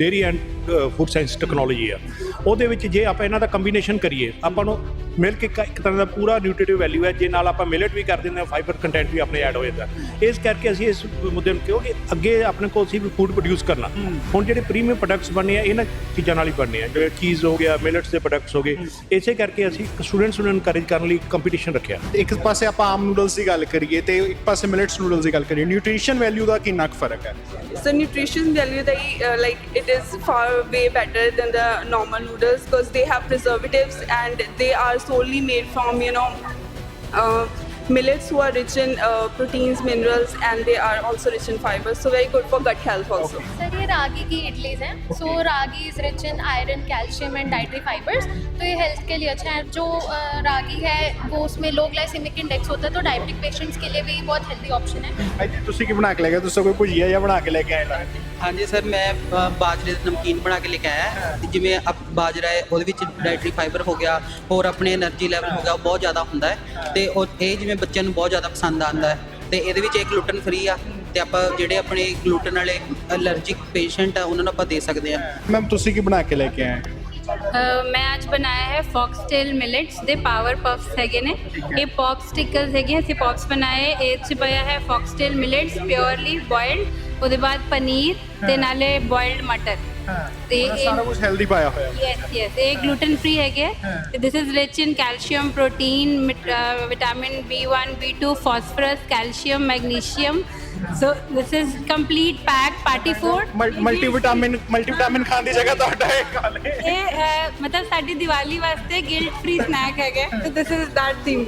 Dairy and food science technology ਆ। ਉਹਦੇ ਵਿੱਚ ਜੇ ਆਪਾਂ ਇਹਨਾਂ ਦਾ ਕੰਬੀਨੇਸ਼ਨ ਕਰੀਏ, ਆਪਾਂ ਨੂੰ ਮਿਲਕ ਇੱਕ ਇੱਕ ਤਰ੍ਹਾਂ ਦਾ ਪੂਰਾ ਨਿਊਟ੍ਰੀਟਿਵ ਵੈਲਿਊ ਹੈ ਜੇ ਨਾਲ ਆਪਾਂ ਮਿਲਟ ਵੀ ਕਰ ਦਿੰਦੇ ਹਾਂ ਫਾਈਬਰ ਕੰਟੈਂਟ ਵੀ ਆਪਣੇ ਐਡ ਹੋ ਜਾਂਦਾ। ਇਸ ਕਰਕੇ ਅਸੀਂ ਇਸ ਮੁੱਦੇ ਨੂੰ ਕਿਉਂਕਿ ਅੱਗੇ ਆਪਣੇ ਕੋਲ ਸੀ ਫੂਡ ਪ੍ਰੋਡਿਊਸ ਕਰਨਾ। ਹੁਣ ਜਿਹੜੇ ਪ੍ਰੀਮੀਅਮ ਪ੍ਰੋਡਕਟਸ ਬਣਨੇ ਆ ਇਹਨਾਂ ਚੀਜ਼ਾਂ ਨਾਲ ਹੀ ਬਣਨੇ ਆ। ਜਿਵੇਂ ਚੀਜ਼ ਹੋ ਗਿਆ ਮਿਲਟਸ ਦੇ ਪ੍ਰੋਡਕਟਸ ਹੋ ਗਏ ਇਸੇ ਕਰਕੇ ਅਸੀਂ ਸਟੂਡੈਂਟਸ ਨੂੰ ਇਨਕਰੇਜ ਕਰਨ ਲਈ ਕੰਪੀਟੀਸ਼ਨ ਰੱਖਿਆ। ਇੱਕ ਪਾਸੇ ਆਪਾਂ ਆਮ ਨੂਡਲਸ ਦੀ ਗੱਲ ਕਰੀਏ ਤੇ ਇੱਕ ਪਾਸੇ ਮਿਲਟਸ ਨੂਡਲਸ ਦੀ ਗੱਲ ਕਰੀਏ ਨਿਊਟ੍ਰੀਸ਼ਨ ਵੈਲਿਊ ਦਾ ਕਿੰਨਾ ਕੁ ਫ਼ਰਕ ਹੈ? Nutrition value, they uh, like it is far way better than the normal noodles because they have preservatives and they are solely made from you know uh, millets who are rich in uh, proteins, minerals, and they are also rich in fibers. So very good for gut health also. Sir ये रागी की इडलीज हैं so ragi is rich in iron calcium and dietary fibres तो ये health के लिए अच्छा है जो अ, रागी है वो उसमें लो ग्लाइसेमिक इंडेक्स होता है तो डायबिटिक पेशेंट्स के लिए भी बहुत हेल्दी ऑप्शन है ਅੱਜ ਤੁਸੀਂ ਕੀ ਬਣਾ ਕੇ ਲੈ ਗਏ ਤੁਸੀਂ ਕੋਈ ਭੁਜੀਆ ਜਾਂ ਬਣਾ ਕੇ ਲੈ ਕੇ ਆਏ ਲੱਗਦਾ ਹਾਂਜੀ ਸਰ ਮੈਂ ਬਾਜਰੇ ਦਾ ਨਮਕੀਨ ਬਣਾ ਕੇ ਲੈ ਕੇ ਆਇਆ। ਹੈ। ਜਿਵੇਂ ਅਪ- ਬਾਜਰਾ ਹੈ ਉਹਦੇ ਵਿੱਚ ਡਾਈਟਰੀ ਫਾਈਬਰ ਹੋ ਗਿਆ ਹੋਰ ਆਪਣੇ એનર્ਜੀ ਲੈਵਲ ਹੋ ਗਿਆ ਉਹ ਬਹੁਤ ਜ਼ਿਆਦਾ ਹੁੰਦਾ ਹੈ। ਤੇ ਉਹ ਇਹ ਜਿਵੇਂ ਬੱਚਿਆਂ ਨੂੰ ਬਹੁਤ ਜ਼ਿਆਦਾ ਪਸੰਦ ਆਉਂਦਾ ਹੈ। ਤੇ ਇਹਦੇ ਵਿੱਚ ਇਹ ਗਲੂਟਨ ਫਰੀ ਆ ਤੇ ਆਪਾਂ ਜਿਹੜੇ ਆਪਣੇ ਗਲੂਟਨ ਵਾਲੇ ਅਲਰਜੀਕ ਪੇਸ਼ੈਂਟ ਆ ਉਹਨਾਂ ਨੂੰ ਆਪਾਂ ਦੇ ਸਕਦੇ ਆ ਮੈਮ ਤੁਸੀਂ ਕੀ ਬਣਾ ਕੇ ਲੈ ਕੇ ਆਏ? ਮੈਂ ਅੱਜ ਬਣਾਇਆ ਹੈ ਫੌਕਸਟੇਲ ਮਿਲਟਸ ਦੇ ਪਾਵਰ ਪਫਸ ਹੈਗੇ ਨੇ। ਇਹ ਪੌਪ ਸਟਿਕਰਸ ਹੈਗੇ ਅਸੀਂ ਪੌਪਸ ਬਣਾਏ। ਇਹ ਚ ਪਿਆ ਹੈ ਫੌਕਸਟੇਲ ਮਿਲਟਸ ਪਿਓਰਲੀ ਬੋਇਲਡ ਉਹਦੇ ਬਾਅਦ ਪਨੀਰ ਤੇ ਨਾਲੇ ਬੋਇਲਡ ਮਟਰ ਤੇ ਇਹ ਸਾਰਾ ਕੁਝ ਹੈਲਦੀ ਪਾਇਆ ਹੋਇਆ। ਯੈਸ ਯੈਸ ਇਹ ਗਲੂਟਨ ਫ੍ਰੀ ਹੈਗੇ ਤੇ this is rich in calcium protein vitamin B1 B2 phosphorus calcium magnesium so this is complete pack party food multivitamin multivitamin ਖਾਣ ਦੀ ਜਗ੍ਹਾ ਤੁਹਾਡਾ ਇਹ ਖਾ ਲੇ ਇਹ ਅ, ਮਤਲਬ ਸਾਡੀ ਦੀਵਾਲੀ ਵਾਸਤੇ ਗਿਲਟ ਫ੍ਰੀ ਸਨੈਕ ਹੈਗਾ। ਤੇ this is that thing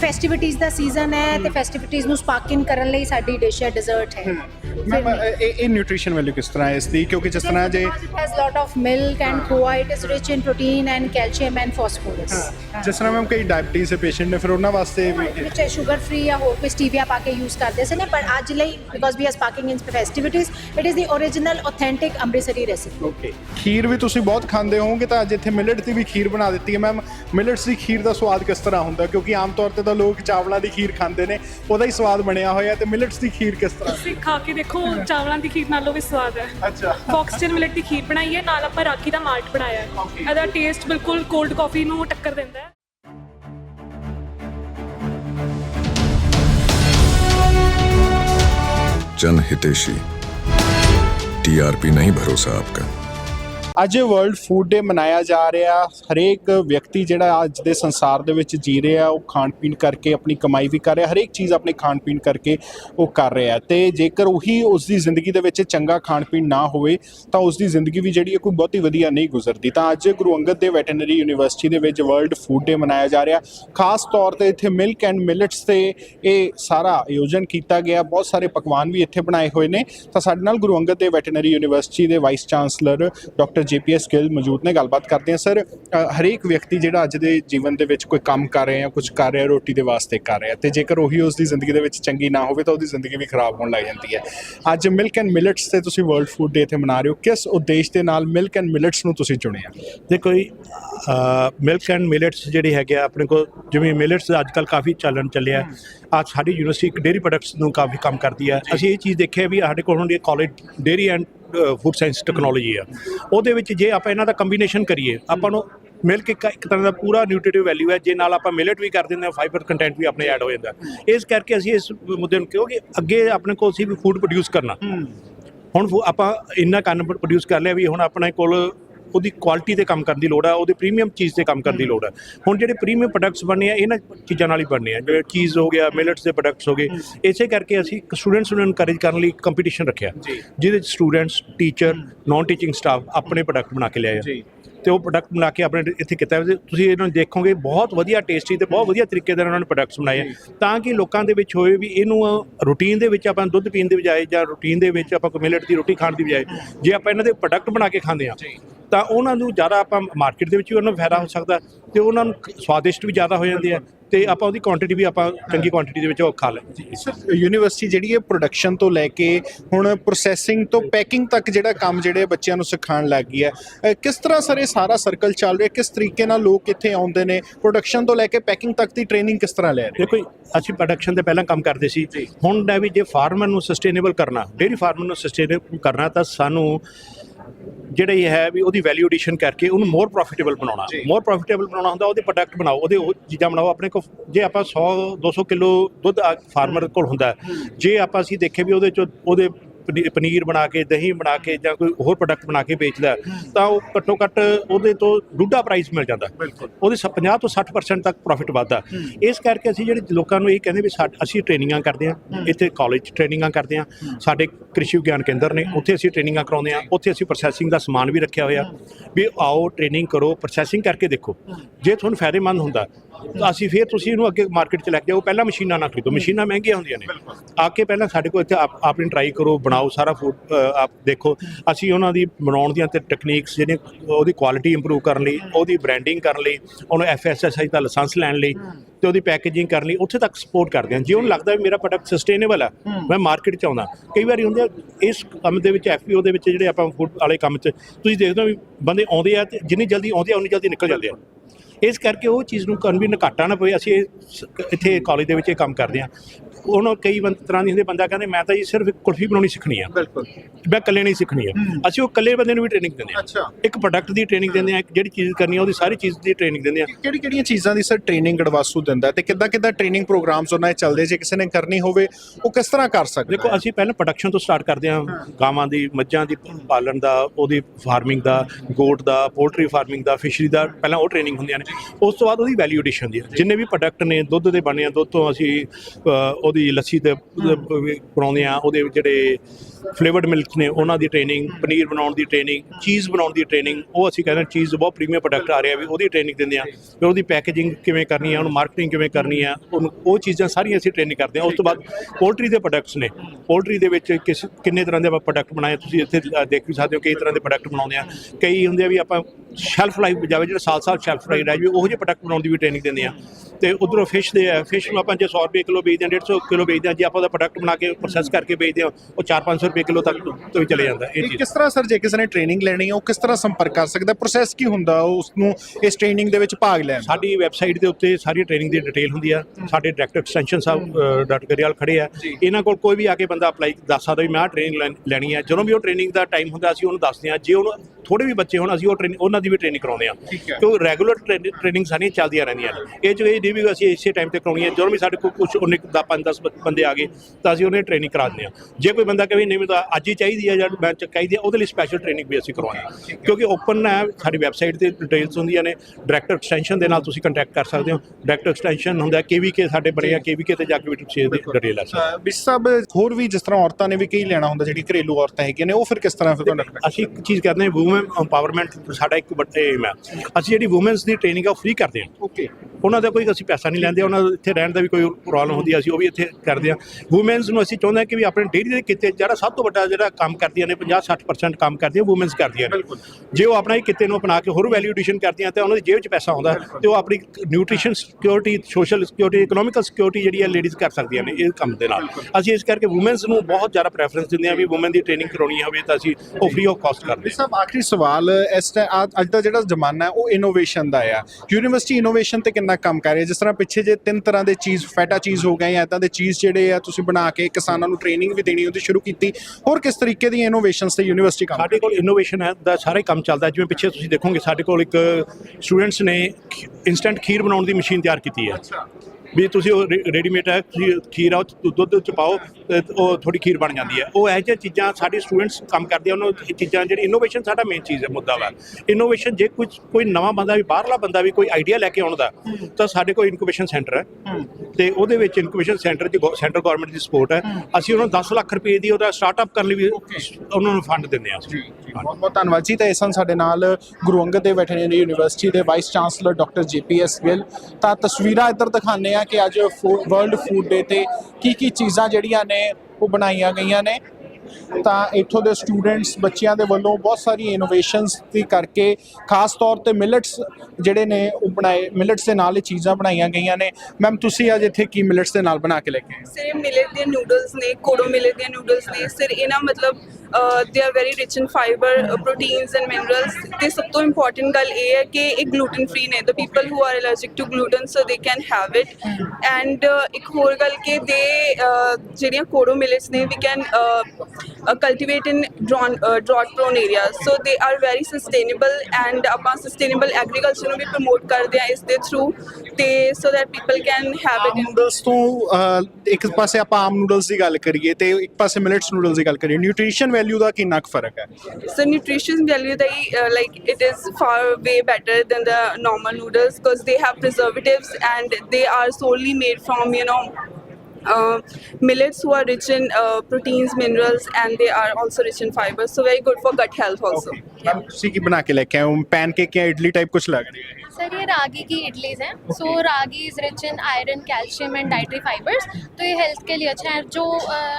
festivities the season ਹੈ ਤੇ ਫੈਸਟੀਵਿਟੀਜ਼ ਨੂੰ ਸਪਾਰਕਿੰਗ ਕਰਨ ਲਈ ਸਾਡੀ ਡਿਸ਼ ਹੈ ਡਿਜ਼ਰਟ ਹੈ। ਮੈਮ ਇਹ ਇਹ ਨਿਊਟ੍ਰੀਸ਼ਨ ਵੈਲਿਊ ਕਿਸ ਤਰ੍ਹਾਂ ਹੈ ਇਸ ਦੀ? ਕਿਉਂਕਿ ਜਿਸ ਤਰ੍ਹਾਂ ਜੇ it has lot of milk and khoa it is rich in protein and calcium and phosphorus. ਜਿਸ ਤਰ੍ਹਾਂ ਮੈਮ ਕਈ ਡਾਇਬਟੀਜ਼ ਦੇ ਪੇਸ਼ੈਂਟ ਨੇ ਫਿਰ ਉਹਨਾਂ ਵਾਸਤੇ ਵੀ which ਹੈ sugar free ਜਾਂ ਹੋਰ ਕੋਈ stevia ਪਾ ਕੇ ਯੂਜ਼ ਕਰਦੇ ਸੀ ਨੇ ਪਰ ਅੱਜ ਲਈ because we are sparking in festivities it is the original authentic Amritsari recipe. Okay ਖੀਰ ਵੀ ਤੁਸੀਂ ਬਹੁਤ ਖਾਂਦੇ ਹੋਵੋਗੇ ਤਾਂ ਅੱਜ ਇੱਥੇ ਮਿਲਟ ਦੀ ਵੀ ਖੀਰ ਬਣਾ ਦਿੱਤੀ ਹੈ ਮੈਮ ਮਿਲਟਸ ਦੀ ਖੀਰ ਦਾ ਸਵਾਦ ਕਿਸ ਤਰ੍ਹਾਂ ਹੁੰਦਾ ਕਿਉਂਕਿ ਆਮ ਤੌਰ ਤੇ ਤਾਂ ਲੋਕ ਚਾਵਲਾਂ ਦੀ ਖੀਰ ਖਾਂਦੇ ਨੇ ਉਹਦਾ ਹੀ ਸਵਾਦ ਬਣਿਆ ਹੋਇਆ ਤੇ ਮਿਲਟਸ ਦੀ ਖੀਰ ਕਿਸ ਤਰ੍ਹਾਂ ਤੁਸੀਂ ਖਾ ਕੇ ਦੇਖੋ ਚਾਵਲਾਂ ਦੀ ਖੀਰ ਨਾਲੋਂ ਵੀ ਸਵਾਦ ਹੈ ਅੱਛਾ ਫੌਕਸਟੇਲ ਮਿਲਟ ਦੀ ਖੀਰ ਬਣਾਈ ਹੈ ਨਾਲ ਆਪਾਂ ਰਾਗੀ ਦਾ ਮਾਲਟ ਬਣਾਇਆ ਹੈ ਇਹਦਾ ਟੇਸਟ ਬਿਲਕੁਲ ਕੋਲਡ ਕਾਫੀ ਨੂੰ ਟੱਕਰ ਦਿੰਦਾ ਹੈ जन हितेशी टीआरपी नहीं भरोसा आपका ਅੱਜ ਵਰਲਡ ਫੂਡ ਡੇ ਮਨਾਇਆ ਜਾ ਰਿਹਾ। ਹਰੇਕ ਵਿਅਕਤੀ ਜਿਹੜਾ ਅੱਜ ਦੇ ਸੰਸਾਰ ਦੇ ਵਿੱਚ ਜੀ ਰਿਹਾ, ਉਹ ਖਾਣ ਪੀਣ ਕਰਕੇ ਆਪਣੀ ਕਮਾਈ ਵੀ ਕਰ ਰਿਹਾ, ਹਰੇਕ ਚੀਜ਼ ਆਪਣੇ ਖਾਣ ਪੀਣ ਕਰਕੇ ਉਹ ਕਰ ਰਿਹਾ ਤੇ ਜੇਕਰ ਉਹੀ ਉਸ ਦੀ ਜ਼ਿੰਦਗੀ ਦੇ ਵਿੱਚ ਚੰਗਾ ਖਾਣ ਪੀਣ ਨਾ ਹੋਵੇ, ਤਾਂ ਉਸ ਦੀ ਜ਼ਿੰਦਗੀ ਵੀ ਜਿਹੜੀ ਹੈ ਕੋਈ ਬਹੁਤੀ ਵਧੀਆ ਨਹੀਂ ਗੁਜ਼ਰਦੀ। ਤਾਂ ਅੱਜ ਗੁਰੂ ਅੰਗਦ ਦੇਵ ਵੈਟਰਨਰੀ ਯੂਨੀਵਰਸਿਟੀ ਦੇ ਵਿੱਚ ਵਰਲਡ ਫੂਡ ਡੇ ਮਨਾਇਆ ਜਾ ਰਿਹਾ। ਖਾਸ ਤੌਰ ਤੇ ਇੱਥੇ ਮਿਲਕ ਐਂਡ ਮਿਲਟਸ ਤੇ ਇਹ ਸਾਰਾ ਆਯੋਜਨ ਕੀਤਾ ਗਿਆ। ਬਹੁਤ ਸਾਰੇ ਪਕਵਾਨ ਵੀ ਇੱਥੇ ਬਣਾਏ ਹੋਏ ਨੇ। ਤਾਂ ਸਾਡੇ ਨਾਲ ਗੁਰੂ ਅੰਗਦ ਦੇਵ ਵੈਟਰਨਰੀ ਯੂਨੀਵਰਸਿਟੀ ਦੇ vice chancellor doctor GPS Gill ਮੌਜੂਦ ਨੇ ਗੱਲਬਾਤ ਕਰਦੇ ਹਾਂ। ਸਰ ਹਰੇਕ ਵਿਅਕਤੀ ਜਿਹੜਾ ਅੱਜ ਦੇ ਜੀਵਨ ਦੇ ਵਿੱਚ ਕੋਈ ਕੰਮ ਕਰ ਰਿਹਾ ਕੁਝ ਕਰ ਰਿਹਾ ਰੋਟੀ ਦੇ ਵਾਸਤੇ ਕਰ ਰਿਹਾ ਤੇ ਜੇਕਰ ਉਹੀ ਉਸ ਦੀ ਜ਼ਿੰਦਗੀ ਦੇ ਵਿੱਚ ਚੰਗੀ ਨਾ ਹੋਵੇ ਤਾਂ ਉਹਦੀ ਜ਼ਿੰਦਗੀ ਵੀ ਖਰਾਬ ਹੋਣ ਲੱਗ ਜਾਂਦੀ ਹੈ। ਅੱਜ ਮਿਲਕ ਐਂਡ ਮਿਲਟਸ ਤੇ ਤੁਸੀਂ ਵਰਲਡ ਫੂਡ ਡੇ ਤੇ ਮਨਾ ਰਹੇ ਹੋ ਕਿਸ ਉਦੇਸ਼ ਦੇ ਨਾਲ ਮਿਲਕ ਐਂਡ ਮਿਲਟਸ ਨੂੰ ਤੁਸੀਂ ਚੁਣਿਆ? ਦੇਖੋ ਜੀ ਮਿਲਕ ਐਂਡ ਮਿਲਟਸ ਜਿਹੜੇ ਹੈਗੇ ਆਪਣੇ ਕੋਲ ਜਿਵੇਂ ਮਿਲਟਸ ਅੱਜ ਕੱਲ ਕਾਫੀ ਚੱਲਣ ਚੱਲਿਆ ਆ ਸਾਡੀ ਯੂਨੀਵਰਸਿਟੀ ਡੇਰੀ ਪ੍ਰੋਡਕਟਸ ਨੂੰ ਕਾਫੀ ਕੰਮ ਕਰਦੀ ਹੈ। ਅਸੀਂ ਇਹ ਚੀਜ਼ ਦੇਖਿਆ ਵੀ ਸਾਡੇ ਕੋਲ ਹੁਣ college dairy and food science technology ਆ। ਉਹਦੇ ਵਿੱਚ ਜੇ ਆਪਾਂ ਇਹਨਾਂ ਦਾ ਕੰਬੀਨੇਸ਼ਨ ਕਰੀਏ ਆਪਾਂ ਨੂੰ ਮਿਲਕ ਇੱਕ ਇੱਕ ਤਰ੍ਹਾਂ ਦਾ ਪੂਰਾ ਨਿਊਟ੍ਰੀਟਿਵ ਵੈਲਿਊ ਹੈ ਜੇ ਨਾਲ ਆਪਾਂ ਮਿਲਟ ਵੀ ਕਰ ਦਿੰਦੇ ਹਾਂ ਫਾਈਬਰ ਕੰਟੈਂਟ ਵੀ ਆਪਣੇ ਐਡ ਹੋ ਜਾਂਦਾ। ਇਸ ਕਰਕੇ ਅਸੀਂ ਇਸ ਮੁੱਦੇ ਨੂੰ ਕਿਉਂਕਿ ਅੱਗੇ ਆਪਣੇ ਕੋਲ ਸੀ ਵੀ ਫੂਡ ਪ੍ਰੋਡਿਊਸ ਕਰਨਾ। ਹੁਣ ਆਪਾਂ ਇੰਨਾ ਕੰਨ ਪ੍ਰੋਡਿਊਸ ਕਰ ਲਿਆ ਵੀ ਹੁਣ ਆਪਣੇ ਕੋਲ ਉਹਦੀ ਕੁਆਲਿਟੀ ਤੇ ਕੰਮ ਕਰਨ ਦੀ ਲੋੜ ਹੈ ਉਹਦੇ ਪ੍ਰੀਮੀਅਮ ਚੀਜ਼ ਤੇ ਕੰਮ ਕਰਨ ਦੀ ਲੋੜ ਹੈ ਹੁਣ ਜਿਹੜੇ ਪ੍ਰੀਮੀਅਮ ਪ੍ਰੋਡਕਟਸ ਬਣਨੇ ਆ ਇਹਨਾਂ ਚੀਜ਼ਾਂ ਨਾਲ ਹੀ ਬਣਨੇ ਆ ਜਿਵੇਂ ਚੀਜ਼ ਹੋ ਗਿਆ ਮਿਲਟਸ ਦੇ ਪ੍ਰੋਡਕਟਸ ਹੋ ਗਏ ਇਸੇ ਕਰਕੇ ਅਸੀਂ ਸਟੂਡੈਂਟਸ ਨੂੰ ਇਨਕਰੇਜ ਕਰਨ ਲਈ ਕੰਪੀਟੀਸ਼ਨ ਰੱਖਿਆ। ਜਿਹਦੇ ਵਿੱਚ students teacher non teaching staff ਆਪਣੇ ਪ੍ਰੋਡਕਟ ਬਣਾ ਕੇ ਲਿਆਏ ਆ। ਤੇ ਉਹ ਪ੍ਰੋਡਕਟ ਬਣਾ ਕੇ ਆਪਣੇ ਇੱਥੇ ਕੀਤਾ ਤੁਸੀਂ ਇਹਨਾਂ ਨੂੰ ਦੇਖੋਗੇ ਬਹੁਤ ਵਧੀਆ ਟੇਸਟੀ ਤੇ ਬਹੁਤ ਵਧੀਆ ਤਰੀਕੇ ਦੇ ਨਾਲ ਉਹਨਾਂ ਨੇ ਪ੍ਰੋਡਕਟਸ ਬਣਾਏ ਤਾਂ ਕਿ ਲੋਕਾਂ ਦੇ ਵਿੱਚ ਹੋਏ ਵੀ ਇਹਨੂੰ ਰੂਟੀਨ ਦੇ ਵਿੱਚ ਆਪਾਂ ਦੁੱਧ ਪੀਣ ਦੇ ਬਜਾਏ ਜਾਂ ਰੂਟੀਨ ਦੇ ਵਿੱਚ ਆਪਾਂ ਕੋਈ ਮਿਲਟ ਦੀ ਰੋਟੀ ਖਾਣ ਦੀ ਬਜਾਏ ਜੇ ਆਪਾਂ ਇਹਨਾਂ ਦੇ ਪ੍ਰੋਡਕਟ ਬਣਾ ਕੇ ਖਾਂਦੇ ਆ ਤਾਂ ਉਹਨਾਂ ਨੂੰ ਜ਼ਿਆਦਾ ਆਪਾਂ ਮਾਰਕੀਟ ਦੇ ਵਿੱਚ ਵੀ ਉਹਨਾਂ ਨੂੰ ਫਾਇਦਾ ਹੋ ਸਕਦਾ ਤੇ ਉਹਨਾਂ ਨੂੰ ਸਵਾਦਿਸ਼ਟ ਵੀ ਜ਼ਿਆਦਾ ਹੋ ਜਾਂਦੇ ਆ ਤੇ ਆਪਾਂ ਉਹਦੀ ਕੁਆਂਟੀਟੀ ਵੀ ਆਪਾਂ ਚੰਗੀ ਕੁਆਂਟੀਟੀ ਦੇ ਵਿੱਚ ਉਹ ਖਾ ਲੈਂਦੇ ਸਰ ਯੂਨੀਵਰਸਿਟੀ ਜਿਹੜੀ ਹੈ ਪ੍ਰੋਡਕਸ਼ਨ ਤੋਂ ਲੈ ਕੇ ਹੁਣ ਪ੍ਰੋਸੈਸਿੰਗ ਤੋਂ ਪੈਕਿੰਗ ਤੱਕ ਜਿਹੜਾ ਕੰਮ ਜਿਹੜੇ ਬੱਚਿਆਂ ਨੂੰ ਸਿਖਾਉਣ ਲੱਗ ਗਈ ਹੈ ਕਿਸ ਤਰ੍ਹਾਂ ਸਰ ਇਹ ਸਾਰਾ ਸਰਕਲ ਚੱਲ ਰਿਹਾ? ਕਿਸ ਤਰੀਕੇ ਨਾਲ ਲੋਕ ਇੱਥੇ ਆਉਂਦੇ ਨੇ? ਪ੍ਰੋਡਕਸ਼ਨ ਤੋਂ ਲੈ ਕੇ ਪੈਕਿੰਗ ਤੱਕ ਦੀ ਟ੍ਰੇਨਿੰਗ ਕਿਸ ਤਰ੍ਹਾਂ ਲੈ ਰਹੇ? ਦੇਖੋ ਅਸੀਂ ਪ੍ਰੋਡਕਸ਼ਨ ਤੇ ਪਹਿਲਾਂ ਕੰਮ ਕਰਦੇ ਸੀ। ਹੁਣ ਦਾ ਵੀ ਜੇ ਫਾਰਮਰ ਨੂੰ ਸਸਟੇਨੇਬਲ ਕਰਨਾ ਡੇਰੀ ਫਾਰਮਰ ਨੂੰ ਸਸਟੇਨੇਬਲ ਕਰਨਾ ਤਾਂ ਸਾਨੂੰ ਜਿਹੜਾ ਇਹ ਹੈ ਵੀ ਉਹਦੀ ਵੈਲਿਊ ਐਡੀਸ਼ਨ ਕਰਕੇ ਉਹਨੂੰ ਮੋਰ ਪ੍ਰੋਫਿਟੇਬਲ ਬਣਾਉਣਾ। ਮੋਰ ਪ੍ਰੋਫਿਟੇਬਲ ਬਣਾਉਣਾ ਹੁੰਦਾ ਉਹਦੇ ਪ੍ਰੋਡਕਟ ਬਣਾਓ। ਉਹਦੇ ਉਹ ਚੀਜ਼ਾਂ ਬਣਾਓ। ਆਪਣੇ ਕੋਲ ਜੇ ਆਪਾਂ 100 200 ਕਿਲੋ ਦੁੱਧ ਫਾਰਮਰ ਕੋਲ ਹੁੰਦਾ ਜੇ ਆਪਾਂ ਅਸੀਂ ਦੇਖੇ ਵੀ ਉਹਦੇ ਚੋਂ ਉਹਦੇ ਪਨੀ- ਪਨੀਰ ਬਣਾ ਕੇ ਦਹੀਂ ਬਣਾ ਕੇ ਜਾਂ ਕੋਈ ਹੋਰ ਪ੍ਰੋਡਕਟ ਬਣਾ ਕੇ ਵੇਚਦਾ ਹੈ, ਤਾਂ ਉਹ ਘੱਟੋ ਘੱਟ ਉਹਦੇ ਤੋਂ ਡੂਡਾ ਪ੍ਰਾਈਸ ਮਿਲ ਜਾਂਦਾ। ਬਿਲਕੁਲ। ਉਹਦੇ ਸ- 50 ਤੋਂ 60% ਤੱਕ ਪ੍ਰੋਫਿਟ ਵੱਧਦਾ। ਇਸ ਕਰਕੇ ਅਸੀਂ ਜਿਹੜੇ ਲੋਕਾਂ ਨੂੰ ਇਹ ਕਹਿੰਦੇ ਵੀ ਸਾਡ- ਅਸੀਂ ਟ੍ਰੇਨਿੰਗਾਂ ਕਰਦੇ ਹਾਂ ਇੱਥੇ ਕਾਲਜ ਟ੍ਰੇਨਿੰਗਾਂ ਕਰਦੇ ਹਾਂ ਸਾਡੇ ਕ੍ਰਿਸ਼ੀ ਵਿਗਿਆਨ ਕੇਂਦਰ ਨੇ ਉੱਥੇ ਅਸੀਂ ਟ੍ਰੇਨਿੰਗਾਂ ਕਰਾਉਂਦੇ ਹਾਂ ਉੱਥੇ ਅਸੀਂ ਪ੍ਰੋਸੈਸਿੰਗ ਦਾ ਸਮਾਨ ਵੀ ਰੱਖਿਆ ਹੋਇਆ ਵੀ ਆਓ ਟ੍ਰੇਨਿੰਗ ਕਰੋ ਪ੍ਰੋਸੈਸਿੰਗ ਕਰਕੇ ਦੇਖੋ। ਜੇ ਤੁਹਾਨੂੰ ਫਾਇਦੇਮੰਦ ਹੁੰਦਾ ਤਾਂ ਅਸੀਂ ਫਿਰ ਤੁਸੀਂ ਇਹਨੂੰ ਅੱਗੇ ਮਾਰਕੀਟ 'ਚ ਲੈ ਕੇ ਜਾਓ। ਪਹਿਲਾਂ ਮਸ਼ੀਨਾਂ ਨਾ ਖਰੀਦੋ। ਮਸ਼ੀਨਾਂ ਮਹਿੰਗੀਆਂ ਹੁੰਦੀਆਂ ਨੇ। ਆ ਕੇ ਪਹਿਲਾਂ ਸਾਡੇ ਕੋਲ ਇੱਥੇ ਆਪ ਆਪਣੀ ਟਰਾਈ ਕਰੋ ਬਣਾਓ ਸਾਰਾ ਫੂਡ ਆਪ ਦੇਖੋ। ਅਸੀਂ ਉਹਨਾਂ ਦੀ ਬਣਾਉਣ ਦੀਆਂ ਤੇ ਟੈਕਨੀਕਸ ਜਿਹੜੀਆਂ ਉਹਦੀ ਕੁਆਲਿਟੀ ਇੰਪਰੂਵ ਕਰਨ ਲਈ ਉਹਦੀ ਬ੍ਰਾਂਡਿੰਗ ਕਰਨ ਲਈ ਉਹਨੂੰ ਐਫਐਸਐਸਆਈ ਦਾ ਲਾਇਸੈਂਸ ਲੈਣ ਲਈ ਤੇ ਉਹਦੀ ਪੈਕੇਜਿੰਗ ਕਰਨ ਲਈ ਉੱਥੇ ਤੱਕ ਸਪੋਰਟ ਕਰਦੇ ਹਾਂ। ਜੇ ਉਹਨੂੰ ਲੱਗਦਾ ਵੀ ਮੇਰਾ ਪ੍ਰੋਡਕਟ ਸਸਟੇਨੇਬਲ ਹੈ। ਮੈਂ ਮਾਰਕੀਟ 'ਚ ਆਉਂਦਾ। ਕਈ ਵਾਰੀ ਹੁੰਦੇ ਆ ਇਸ ਕੰਮ ਦੇ ਵਿੱਚ ਐਫਪੀਓ ਦੇ ਵਿੱਚ ਜਿਹੜੇ ਆਪਾਂ ਫੂਡ ਵਾਲੇ ਕੰਮ 'ਚ ਤੁਸੀਂ ਦੇਖਦੇ ਹੋ ਵੀ ਬੰਦੇ ਆਉਂਦੇ ਆ ਤੇ ਜਿੰਨੀ ਜਲਦੀ ਆਉਂਦੇ ਆ ਉਨੀ ਜਲਦੀ ਨਿਕਲ ਜਾਂਦੇ ਆ। ਇਸ ਕਰਕੇ ਉਹ ਚੀਜ਼ ਨੂੰ ਕਨ ਵੀ ਘਾਟਾ ਨਾ ਪਵੇ ਅਸੀਂ ਇੱਥੇ ਕਾਲਜ ਦੇ ਵਿੱਚ ਇਹ ਕੰਮ ਕਰਦੇ ਹਾਂ। ਉਹਨਾਂ ਕਈ ਤਰ੍ਹਾਂ ਦੀ ਹੁੰਦੇ ਬੰਦਾ ਕਹਿੰਦੇ ਮੈਂ ਤਾਂ ਜੀ ਸਿਰਫ ਕੁਲਫੀ ਬਣਾਉਣੀ ਸਿੱਖਣੀ ਆ। ਬਿਲਕੁਲ। ਮੈਂ ਇਕੱਲੇ ਨਹੀਂ ਸਿੱਖਣੀ ਆ। ਅਸੀਂ ਉਹ ਇਕੱਲੇ ਬੰਦੇ ਨੂੰ ਵੀ ਟ੍ਰੇਨਿੰਗ ਦਿੰਦੇ ਆ ਅੱਛਾ। ਇੱਕ ਪ੍ਰੋਡਕਟ ਦੀ ਟ੍ਰੇਨਿੰਗ ਦਿੰਦੇ ਆ ਇੱਕ ਜਿਹੜੀ ਚੀਜ਼ ਕਰਨੀ ਆ ਉਹਦੀ ਸਾਰੀ ਚੀਜ਼ ਦੀ ਟ੍ਰੇਨਿੰਗ ਦਿੰਦੇ ਆ ਕਿਹੜੀ ਕਿਹੜੀਆਂ ਚੀਜ਼ਾਂ ਦੀ ਸਰ ਟ੍ਰੇਨਿੰਗ ਗੜਵਾਸੂ ਦਿੰਦਾ ਤੇ ਕਿੱਦਾਂ ਕਿੱਦਾਂ ਟ੍ਰੇਨਿੰਗ ਪ੍ਰੋਗਰਾਮਸ ਉਹਨਾਂ ਦੇ ਚੱਲਦੇ ਜੇ ਕਿਸੇ ਨੇ ਕਰਨੀ ਹੋਵੇ ਉਹ ਕਿਸ ਤਰ੍ਹਾਂ ਕਰ ਸਕਦਾ ਦੇਖੋ ਅਸੀਂ ਪਹਿਲਾਂ ਪ੍ਰੋਡਕਸ਼ਨ ਤੋਂ ਸਟਾਰਟ ਕਰਦੇ ਹਾਂ। ਗਾਵਾਂ ਦੀ ਮੱਝਾਂ ਦੀ ਪਾਲਣ ਦਾ ਉਹਦੀ ਫਾਰਮਿੰਗ ਦਾ ਗੋਟ ਦਾ ਪੋਲਟਰੀ ਫਾਰਮਿੰਗ ਦਾ ਫਿਸ਼ਰੀ ਦਾ ਪਹਿਲਾਂ ਉਹ ਟ੍ਰੇਨਿੰਗ ਹੁੰਦੀਆਂ ਨੇ। ਉਸ ਤੋਂ ਬਾਅਦ ਉਹਦੀ ਵੈਲਿਊ ਐਡੀਸ਼ਨ ਦੀ ਜਿੰਨੇ ਵੀ ਪ੍ਰੋਡਕਟ ਨੇ ਦੁੱਧ ਦੇ ਬਣੇ ਆ ਦੁੱਧ ਤੋਂ ਅਸੀਂ ਅ, ਉਹਦੀ ਲੱਸੀ ਤੇ ਬਣਾਉਂਦੇ ਆ ਉਹਦੇ ਜਿਹੜੇ ਫਲੇਵਰਡ ਮਿਲਕ ਨੇ ਉਹਨਾਂ ਦੀ ਟ੍ਰੇਨਿੰਗ ਪਨੀਰ ਬਣਾਉਣ ਦੀ ਟ੍ਰੇਨਿੰਗ ਚੀਜ਼ ਬਣਾਉਣ ਦੀ ਟ੍ਰੇਨਿੰਗ ਉਹ ਅਸੀਂ ਕਹਿੰਦੇ ਚੀਜ਼ ਬਹੁਤ ਪ੍ਰੀਮੀਅਮ ਪ੍ਰੋਡਕਟ ਆ ਰਿਹਾ ਵੀ ਉਹਦੀ ਟ੍ਰੇਨਿੰਗ ਦਿੰਦੇ ਆ ਫਿਰ ਉਹਦੀ ਪੈਕੇਜਿੰਗ ਕਿਵੇਂ ਕਰਨੀ ਆ ਉਹਨੂੰ ਮਾਰਕੀਟਿੰਗ ਕਿਵੇਂ ਕਰਨੀ ਆ ਉਹਨੂੰ ਉਹ ਚੀਜ਼ਾਂ ਸਾਰੀਆਂ ਅਸੀਂ ਟ੍ਰੇਨਿੰਗ ਕਰਦੇ ਆ ਉਸ ਤੋਂ ਬਾਅਦ ਪੋਲਟਰੀ ਦੇ ਪ੍ਰੋਡਕਟਸ ਨੇ। ਪੋਲਟਰੀ ਦੇ ਵਿੱਚ ਕਿਸ ਕਿੰਨੇ ਤਰ੍ਹਾਂ ਦੇ ਆਪਾਂ ਪ੍ਰੋਡਕਟ ਬਣਾਏ ਤੁਸੀਂ ਇੱਥੇ ਅ, ਦੇਖ ਵੀ ਸਕਦੇ ਹੋ ਕਈ ਤਰ੍ਹਾਂ ਦੇ ਪ੍ਰੋਡਕਟ ਬਣਾਉਂਦੇ ਆ। ਕਈ ਹੁੰਦੇ ਆ ਵੀ ਆਪਾਂ ਸ਼ੈਲਫ ਲਾਈਫ ਜਾਵੇ ਜਿਹੜਾ ਸਾਲ ਸਾਲ ਸ਼ੈਲਫ ਲਾਈਫ ਰਹਿ ਜਾਵੇ ਉਹੋ ਜਿਹੇ ਪ੍ਰੋਡਕਟ ਬਣਾਉਣ ਦੀ ਵੀ ਟ੍ਰੇਨਿੰਗ ਦਿੰਦੇ ਆ। ਤੇ ਉਧਰੋਂ ਫਿਸ਼ ਦੇ ਆ ਫਿਸ਼ ਨੂੰ ਆਪਾਂ ਜੇ 100 ਰੁਪਏ ਕਿਲੋ ਵੇਚਦੇ ਆ 150 ਕਿਲੋ ਵੇਚਦੇ ਆ ਜੇ ਆਪਾਂ ਉਹਦਾ ਪ੍ਰੋਡਕਟ ਬਣਾ ਕੇ ਪ੍ਰੋਸੈਸ ਕਰਕੇ ਵੇਚਦੇ ਆ ਉਹ 4-500 ਰੁਪਏ ਕਿਲੋ ਤੱਕ ਤੋਂ ਵੀ ਚਲੇ ਜਾਂਦਾ ਇਹ ਚੀਜ਼। ਕਿਸ ਤਰ੍ਹਾਂ ਸਰ ਜੇ ਕਿਸੇ ਨੇ ਟ੍ਰੇਨਿੰਗ ਲੈਣੀ ਹੈ ਉਹ ਕਿਸ ਤਰ੍ਹਾਂ ਸੰਪਰਕ ਕਰ ਸਕਦਾ? ਪ੍ਰੋਸੈਸ ਕੀ ਹੁੰਦਾ? ਉਸ ਨੂੰ ਇਸ ਟ੍ਰੇਨਿੰਗ ਦੇ ਵਿੱਚ ਭਾਗ ਲੈਣ? ਸਾਡੀ ਵੈਬਸਾਈਟ ਦੇ ਉੱਤੇ ਸਾਰੀ ਟ੍ਰੇਨਿੰਗ ਦੀ ਡਿਟੇਲ ਹੁੰਦੀ ਆ। ਸਾਡੇ ਡਾਇਰੈਕਟਰ ਐਕਸਟੈਂਸ਼ਨ ਸਾਹਿਬ ਡਾਕਟਰ ਗਰੇਵਾਲ ਖੜੇ ਆ। ਇਹਨਾਂ ਕੋਲ ਕੋਈ ਵੀ ਆ ਕੇ ਬੰਦਾ ਅਪਲਾਈ ਦੱਸ ਸਕਦਾ ਵੀ ਮੈਂ ਟ੍ਰੇਨਿੰਗ ਲੈਣੀ ਆ। ਜਦੋਂ ਵੀ ਉਹ ਟ੍ਰੇਨਿੰਗ ਦਾ ਟਾਈਮ ਹੁੰਦਾ ਅਸੀਂ ਉਹਨੂੰ ਦੱਸਦੇ ਆ। ਜੇ ਉਹਨੂੰ ਥੋੜੇ ਵੀ ਬੱਚੇ ਹੋਣ ਅਸੀਂ ਉਹ ਟ੍ਰੇਨਿੰਗ ਉਹਨਾਂ ਦੀ ਵੀ ਟ੍ਰੇਨਿੰਗ ਕਰਾਉਂਦੇ ਆ। ਹੈ। ਕਿਉਂ ਰੈਗੂਲਰ ਟ੍ਰੇਨਿੰਗ ਸਾਰੀਆਂ ਚੱਲਦੀਆਂ ਰਹਿੰਦੀਆਂ ਨੇ। ਇਹ ਚ ਇਹ ਨਹੀਂ ਵੀ ਅਸੀਂ ਇਸੇ ਟਾਈਮ ਤੇ ਕਰਾਉਣੀ ਹੈ। ਜਦੋਂ ਵੀ ਸਾਡੇ ਕੋਲ ਕੁਝ ਉਹਨੇ ਦਾ 5-10 ਬੰਦੇ ਆ ਗਏ ਤਾਂ ਅਸੀਂ ਉਹਨੇ ਟ੍ਰੇਨਿੰਗ ਕਰਾ ਦਿੰਦੇ ਆ ਜੇ ਕੋਈ ਬੰਦਾ ਕਹੇ ਨਹੀਂ ਮੈਨੂੰ ਤਾਂ ਅੱਜ ਹੀ ਚਾਹੀਦੀ ਹੈ ਜਾਂ ਮੈਂ ਚਾਹੀਦੀ ਹੈ ਉਹਦੇ ਲਈ ਸਪੈਸ਼ਲ ਟ੍ਰੇਨਿੰਗ ਵੀ ਅਸੀਂ ਕਰਵਾਉਂਦੇ ਹਾਂ। ਕਿਉਂਕਿ ਓਪਨ ਹੈ ਸਾਡੀ ਵੈਬਸਾਈਟ ਤੇ ਡਿਟੇਲਸ ਹੁੰਦੀਆਂ ਨੇ। ਡਾਇਰੈਕਟਰ ਐਕਸਟੈਂਸ਼ਨ ਦੇ ਨਾਲ ਤੁਸੀਂ ਕੰਟੈਕਟ ਕਰ ਸਕਦੇ ਹੋ। ਡਾਇਰੈਕਟਰ ਐਕਸਟੈਂਸ਼ਨ ਹੁੰਦਾ ਕੇਵੀਕੇ ਸਾਡੇ ਬਣੇ ਆ ਕੇਵੀਕੇ ਤੇ ਜਾ ਕੇ ਵੀ ਤੁਸੀਂ ਇਹਦੀ ਡਿਟੇਲ ਲੈ ਸਕਦੇ ਬਿਸ਼ ਸਾਹਿਬ ਹੋਰ ਵੀ ਜਿਸ ਤਰ੍ਹਾਂ ਔਰਤਾਂ ਨੇ ਵੀ ਕਈ ਲੈਣਾ ਹੁੰਦਾ ਜਿਹੜੀ ਘਰੇਲੂ ਔਰਤਾਂ ਹੈਗੀਆਂ ਨੇ ਉਹ ਫਿਰ ਕਿਸ ਤਰ੍ਹਾਂ ਫਿਰ ਤੁਹਾਨੂੰ ਅਸੀਂ ਇੱਕ ਚੀਜ਼ ਕਰਦੇ ਹਾਂ ਵੂਮਨ ਇੰਪਾਵਰਮੈਂਟ ਸਾਡਾ ਇੱਕ ਵੱਡਾ ਏਮ ਹੈ। ਅਸੀਂ ਜਿਹੜੀ ਵੂਮਨਸ ਦੀ ਟ੍ਰੇਨਿੰਗ ਆ ਫ੍ਰੀ ਕਰਦੇ ਹਾਂ ਓਕੇ ਉਹਨਾਂ ਦਾ ਕੋਈ ਅਸੀਂ ਪੈਸਾ ਨਹੀਂ ਲੈਂਦੇ ਉਹਨਾਂ ਦਾ ਇੱਥੇ ਰਹਿਣ ਦਾ ਵੀ ਕੋਈ ਪ੍ਰੋਬਲਮ ਹੁੰਦੀ ਹੈ ਅਸੀਂ ਉਹ ਵੀ ਇੱਥੇ ਕਰਦੇ ਹਾਂ ਵੂਮਨਸ ਨੂੰ ਅਸੀਂ ਚਾਹੁੰਦੇ ਹਾਂ ਕਿ ਵੀ ਆਪਣੇ ਡੇਰੀ ਦੇ ਕਿਤੇ ਜਿਹੜਾ ਸਭ ਤੋਂ ਵੱਡਾ ਜਿਹੜਾ ਕੰਮ ਕਰਦੀਆਂ ਨੇ 50-60% ਕੰਮ ਕਰਦੀਆਂ ਵੂਮਨਸ ਕਰਦੀਆਂ ਨੇ। ਜੇ ਉਹ ਆਪਣਾ ਹੀ ਕਿਤੇ ਨੂੰ ਅਪਣਾ ਕੇ ਹੋਰ ਵੈਲਿਊ ਐਡੀਸ਼ਨ ਕਰਦੀਆਂ ਤੇ ਉਹਨਾਂ ਦੀ ਜੇਬ 'ਚ ਪੈਸਾ ਆਉਂਦਾ ਤੇ ਉਹ ਆਪਣੀ nutrition security social security economical security ਜਿਹੜੀ ਹੈ ਲੇਡੀਜ਼ ਕਰ ਸਕਦੀਆਂ ਨੇ ਇਹ ਕੰਮ ਦੇ ਨਾਲ। ਅਸੀਂ ਇਸ ਕਰਕੇ ਵੂਮਨਸ ਨੂੰ ਬਹੁਤ ਜ਼ਿਆਦਾ ਪ੍ਰੈਫਰੈਂਸ ਦਿੰਦੇ ਹਾਂ ਵੀ ਵੂਮਨ ਦੀ ਟ੍ਰੇਨਿੰਗ ਕਰਾਉਣੀ ਹੋਵੇ ਤਾਂ ਅਸੀਂ ਉਹ ਫ੍ਰੀ ਆਫ ਕਾਸਟ ਕਰਦੇ ਬਿਸ਼ ਸਾਹਿਬ ਆਖਰੀ ਸਵਾਲ ਇਸ ਟੈ- ਆ- ਅੱਜ ਦਾ ਜਿਹੜਾ ਜ਼ਮਾਨਾ ਹੈ ਉਹ ਇਨੋਵੇਸ਼ਨ ਦਾ ਆ। ਯੂਨੀਵਰਸਿਟੀ ਇਨੋਵੇਸ਼ਨ ਤੇ ਕਿੰਨਾ ਕੰਮ ਕਰ ਰਹੀ? ਹੈ ਜਿਸ ਤਰ੍ਹਾਂ ਪਿੱਛੇ ਜੇ ਤਿੰਨ ਤਰ੍ਹਾਂ ਦੇ ਚੀਜ਼ ਫੈਟਾ ਚੀਜ਼ ਹੋ ਗਏ ਇਦਾਂ ਦੇ ਚੀਜ਼ ਜਿਹੜੇ ਆ ਤੁਸੀਂ ਬਣਾ ਕੇ ਕਿਸਾਨਾਂ ਨੂੰ ਟ੍ਰੇਨਿੰਗ ਵੀ ਦੇਣੀ ਉਹਦੀ ਸ਼ੁਰੂ ਕੀਤੀ। ਹੋਰ ਕਿਸ ਤਰੀਕੇ ਦੀਆਂ ਇਨੋਵੇਸ਼ਨਸ ਤੇ ਯੂਨੀਵਰਸਿਟੀ ਕੰਮ ਸਾਡੇ ਕੋਲ ਇਨੋਵੇਸ਼ਨ ਹੈ ਦਾ ਸਾਰਾ ਕੰਮ ਚੱਲਦਾ। ਜਿਵੇਂ ਪਿੱਛੇ ਤੁਸੀਂ ਦੇਖੋਗੇ ਸਾਡੇ ਕੋਲ ਇੱਕ ਸਟੂਡੈਂਟਸ ਨੇ ਇਨਸਟੈਂਟ ਖੀਰ ਬਣਾਉਣ ਦੀ ਮਸ਼ੀਨ ਤਿਆਰ ਕੀਤੀ ਹੈ। ਵੀ ਤੁਸੀਂ ਉਹ ਰੈਡੀਮੇਡ ਹੈ ਖੀਰ ਆ ਉਹ ਦੁੱਧ ਚ ਪਾਓ ਤੇ ਉਹ ਥੋੜੀ ਖੀਰ ਬਣ ਜਾਂਦੀ ਹੈ। ਉਹ ਇਹੋ ਜਿਹੀਆਂ ਚੀਜ਼ਾਂ ਸਾਡੇ ਸਟੂਡੈਂਟਸ ਕੰਮ ਕਰਦੇ ਆ ਉਹਨਾਂ ਇਹ ਚੀਜ਼ਾਂ ਜਿਹੜੀ ਇਨੋਵੇਸ਼ਨ ਸਾਡਾ ਮੇਨ ਚੀਜ਼ ਹੈ ਮੁੱਦਾ ਵਾ। ਇਨੋਵੇਸ਼ਨ ਜੇ ਕੁਝ ਕੋਈ ਨਵਾਂ ਬੰਦਾ ਵੀ ਬਾਹਰਲਾ ਬੰਦਾ ਵੀ ਕੋਈ ਆਈਡੀਆ ਲੈ ਕੇ ਆਉਂਦਾ ਤਾਂ ਸਾਡੇ ਕੋਲ ਇਨਕੂਬੇਸ਼ਨ ਸੈਂਟਰ ਹੈ। ਤੇ ਉਹਦੇ ਵਿੱਚ ਇਨਕੂਬੇਸ਼ਨ ਸੈਂਟਰ ਚ ਸੈਂਟਰ ਗਵਰਨਮੈਂਟ ਦੀ ਸਪੋਰਟ ਹੈ। ਅਸੀਂ ਉਹਨਾਂ ਨੂੰ 10 ਲੱਖ ਰੁਪਏ ਦੀ ਉਹਦਾ ਸਟਾਰਟਅਪ ਕਰਨ ਲਈ ਵੀ ਉਹਨਾਂ ਨੂੰ ਫੰਡ ਦਿੰਦੇ ਆ ਬਹੁਤ ਬਹੁਤ ਧੰਨਵਾਦ ਜੀ। ਤੇ ਇਸ ਸਨ ਸਾਡੇ ਨਾਲ ਗੁਰੂ ਅੰਗਦ ਦੇਵ ਵੈਟਰਨਰੀ ਯੂਨੀਵਰਸਿਟੀ ਦੇ vice chancellor doctor GPS Gill ਤਾਂ ਤਸਵੀਰਾਂ ਇੱਧਰ ਦਿਖਾਉਂਦੇ ਆ ਕਿ ਅੱਜ ਵਰਲਡ ਫੂਡ ਡੇ ਤੇ ਕੀ ਕੀ ਚੀਜ਼ਾਂ ਜਿਹੜੀਆਂ ਨੇ ਉਹ ਬਣਾਈਆਂ ਗਈਆਂ ਨੇ। ਤਾਂ ਇੱਥੋਂ ਦੇ ਸਟੂਡੈਂਟਸ ਬੱਚਿਆਂ ਦੇ ਵੱਲੋਂ ਬਹੁਤ ਸਾਰੀ ਇਨੋਵੇਸ਼ਨਸ ਦੀ ਕਰਕੇ ਖਾਸ ਤੌਰ ਤੇ ਮਿਲਟਸ ਜਿਹੜੇ ਨੇ ਉਹ ਬਣਾਏ ਮਿਲਟਸ ਦੇ ਨਾਲ ਇਹ ਚੀਜ਼ਾਂ ਬਣਾਈਆਂ ਗਈਆਂ ਨੇ। ਮੈਮ ਤੁਸੀਂ ਅੱਜ ਇੱਥੇ ਕੀ ਮਿਲਟਸ ਦੇ ਨਾਲ ਬਣਾ ਕੇ ਲੈ ਕੇ ਆਏ? ਸਿਰ ਮਿਲਟ ਦੀਆਂ ਨੂਡਲਸ ਨੇ ਕੋਡੋ ਮਿਲਟ ਦੀਆਂ ਨੂਡਲਸ ਨੇ ਸਿਰ ਇਹਨਾਂ ਮਤਲਬ they are very rich in fiber proteins and minerals ਤੇ ਸਭ ਤੋਂ ਇੰਪੋਰਟੈਂਟ ਗੱਲ ਇਹ ਹੈ ਕਿ ਇਹ ਗਲੂਟਨ ਫ੍ਰੀ ਨੇ the people who are allergic to gluten so they can have it and ਇੱਕ ਹੋਰ ਗੱਲ ਕਿ ਦੇ ਜਿਹੜੀਆਂ ਕੋਡੋ ਮਿਲਟਸ ਨੇ we can cultivate in drought prone areas so they are very sustainable and ਆਪਾਂ ਸਸਟੇਨੇਬਲ ਐਗਰੀਕਲਚਰ ਨੂੰ ਵੀ ਪ੍ਰਮੋਟ ਕਰਦੇ ਆ ਇਸ ਦੇ ਥਰੂ ਤੇ so that people can have it in noodles ਤੋਂ ਅਹ, ਇੱਕ ਪਾਸੇ ਆਪਾਂ ਆਮ ਨੂਡਲਸ ਦੀ ਗੱਲ ਕਰੀਏ ਤੇ ਇੱਕ ਪਾਸੇ ਮਿਲਟਸ ਨੂਡਲਸ ਦੀ ਗੱਲ ਕਰੀਏ ਨਿਊਟ੍ਰੀਸ਼ਨ ਵੈਲਿਊ ਦਾ ਕਿੰਨਾ ਕੁ ਫ਼ਰਕ ਹੈ? So nutrition value, they uh, like it is far way better than the normal noodles because they have preservatives and they are solely made from you know Um, millets who are rich in uh, proteins, minerals, and they are also rich in fibers. So very good for gut health also. Okay. Yeah. उसी की बना के लेके आए pancake sir ये रागी की इडलीज हैं। So ragi is rich in iron calcium and dietary fibers तो ये हेल्थ के लिए अच्छा है। जो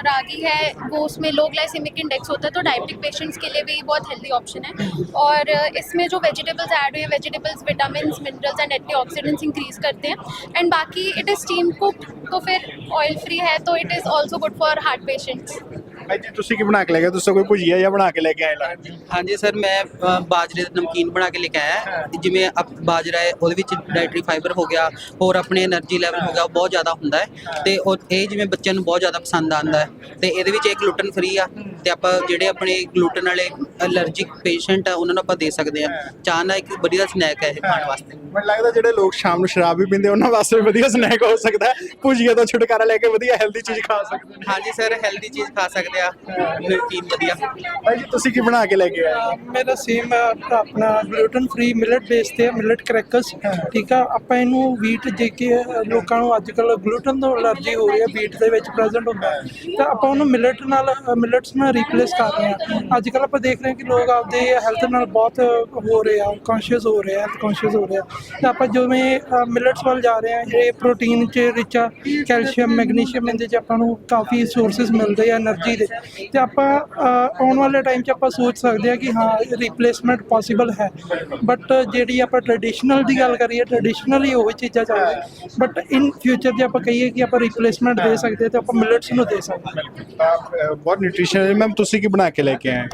रागी है वो उसमें लो ग्लाइसेमिक इंडेक्स होता है तो डायबिटिक पेशेंट्स के लिए भी बहुत हेल्दी ऑप्शन है। और इसमें जो वेजिटेबल्स ऐड हुए हैं vegetables vitamin minerals and antioxidants increase करते हैं। एंड बाकी इट इज़ स्टीम कुक्ड तो फिर ऑयल फ्री है तो it is also good for heart patients ਭਾਈ ਤੁਸੀਂ ਕੀ ਬਣਾ ਕੇ ਲੈ ਗਏ? ਤੁਸੀਂ ਕੋਈ ਭੁਜੀਆ ਜਾਂ ਬਣਾ ਕੇ ਲੈ ਕੇ ਆਏ ਲਾ। ਹਾਂਜੀ ਸਰ ਮੈਂ ਬਾਜਰੇ ਦਾ ਨਮਕੀਨ ਬਣਾ ਕੇ ਲੈ ਕੇ ਆਇਆ। ਜਿਵੇਂ ਬਾਜਰਾ ਹੈ ਉਹਦੇ ਵਿੱਚ ਡਾਈਟਰੀ ਫਾਈਬਰ ਹੋ ਗਿਆ ਹੋਰ ਆਪਣੇ એનર્ਜੀ ਲੈਵਲ ਹੋ ਗਿਆ ਉਹ ਬਹੁਤ ਜ਼ਿਆਦਾ ਹੁੰਦਾ ਹੈ। ਤੇ ਉਹ ਇਹ ਜਿਵੇਂ ਬੱਚਿਆਂ ਨੂੰ ਬਹੁਤ ਜ਼ਿਆਦਾ ਪਸੰਦ ਆਉਂਦਾ ਹੈ। ਤੇ ਇਹਦੇ ਵਿੱਚ ਇਹ ਗਲੂਟਨ ਫਰੀ ਆ। ਤੇ ਆਪਾਂ ਜਿਹੜੇ ਆਪਣੇ ਗਲੂਟਨ ਵਾਲੇ ਅਲਰਜੀਕ ਪੇਸ਼ੈਂਟ ਆ ਉਹਨਾਂ ਨੂੰ ਆਪਾਂ ਦੇ ਸਕਦੇ ਆ ਚਾਹ ਨਾਲ ਇੱਕ ਵਧੀਆ ਸਨੈਕ ਹੈ ਇਹ ਖਾਣ ਵਾਸਤੇ। ਮੈਨੂੰ ਲੱਗਦਾ ਜਿਹੜੇ ਲੋਕ ਸ਼ਾਮ ਨੂੰ ਸ਼ਰਾਬ ਵੀ ਪੀਂਦੇ ਉਹਨਾਂ ਵਾਸਤੇ ਵੀ ਵਧੀਆ ਸਨੈਕ ਹੋ ਸਕਦਾ ਹੈ। ਭੁਜੀਆ ਤੋਂ ਛੁਟਕਾਰਾ ਲੈ ਕੇ ਵਧੀਆ ਹੈਲਦੀ ਚੀਜ਼ ਖਾ ਸਕਦੇ ਨੇ। ਹਾਂਜੀ ਸਰ ਹੈਲਦੀ ਚੀਜ਼ ਖਾ ਸਕਦੇ ਆ। ਨਮਕੀਨ ਵਧੀਆ। ਭਾਈ ਜੀ ਤੁਸੀਂ ਕੀ ਬਣਾ ਕੇ ਲੈ ਕੇ ਆਏ? ਮੇਰਾ ਸੇਮ ਆਪਣਾ ਗਲੂਟਨ ਫ੍ਰੀ ਮਿਲਟ ਬੇਸ ਤੇ ਮਿਲਟ ਕ੍ਰੈਕਰਸ ਠੀਕ ਆ? ਆਪਾਂ ਇਹਨੂੰ ਵੀਟ ਜੇ ਕਿ ਲੋਕਾਂ ਨੂੰ ਅੱਜ ਕੱਲ ਗਲੂਟਨ ਤੋਂ ਅਲਰਜੀ ਹੋ ਰਹੀ ਹੈ ਵੀਟ ਦੇ ਵਿੱਚ ਪ੍ਰੈਜ਼ੈਂਟ ਹੁੰਦਾ ਹੈ। ਤਾਂ ਆਪਾਂ ਉਹਨੂੰ ਮਿਲਟ ਨਾਲ ਮਿਲਟਸ ਨਾਲ ਰਿਪਲੇਸ ਕਰ ਰਹੇ ਹਾਂ ਅੱਜ ਕੱਲ ਆਪਾਂ ਦੇਖ ਰਹੇ ਹਾਂ ਕਿ ਲੋਕ ਆਪਦੇ ਹੈਲਥ ਨਾਲ ਬਹੁਤ ਹੋ ਰਹੇ ਆ ਕੌਨਸ਼ੀਅਸ ਹੋ ਰਹੇ ਆ ਕੌਨਸ਼ੀਅਸ ਹੋ ਰਹੇ ਆ। ਤਾਂ ਆਪਾਂ ਜਿਵੇਂ ਮਿਲਟਸ ਵੱਲ ਜਾ ਰਹੇ ਆ, ਜਿਹੜੇ ਪ੍ਰੋਟੀਨ ਚ ਰਿਚ ਆ ਕੈਲਸ਼ੀਅਮ ਮੈਗਨੀਸ਼ੀਅਮ ਇਹਦੇ ਚ ਆਪਾਂ ਨੂੰ ਕਾਫੀ ਸੋਰਸਸ ਮਿਲਦੇ ਆ એનર્ਜੀ ਦੇ। ਤੇ ਆਪਾਂ ਆਉਣ ਵਾਲੇ ਟਾਈਮ 'ਚ ਆਪਾਂ ਸੋਚ ਸਕਦੇ ਆ ਕਿ ਹਾਂ ਰਿਪਲੇਸਮੈਂਟ ਪੋਸੀਬਲ ਹੈ। ਬਟ ਜਿਹੜੀ ਆਪਾਂ ਟ੍ਰੈਡੀਸ਼ਨਲ ਦੀ ਗੱਲ ਕਰੀਏ ਟ੍ਰੈਡੀਸ਼ਨਲ ਹੀ ਉਹ ਚੀਜ਼ਾਂ ਚੱਲਦੀਆਂ ਬਟ ਇਨ ਫਿਊਚਰ ਜੇ ਆਪਾਂ ਕਹੀਏ ਕਿ ਆਪਾਂ ਰਿਪਲੇਸਮੈਂਟ ਦੇ ਸਕਦੇ ਤੇ ਆਪਾਂ ਮਿਲਟਸ ਨੂੰ ਦੇ ਸਕਦੇ ਬਹੁਤ ਨਿਊਟ੍ਰੀਸ਼ਨ ਮੈਂ ਮੈਮ ਤੁਸੀਂ ਕੀ ਬਣਾ ਕੇ ਲੈ ਕੇ ਆਏ?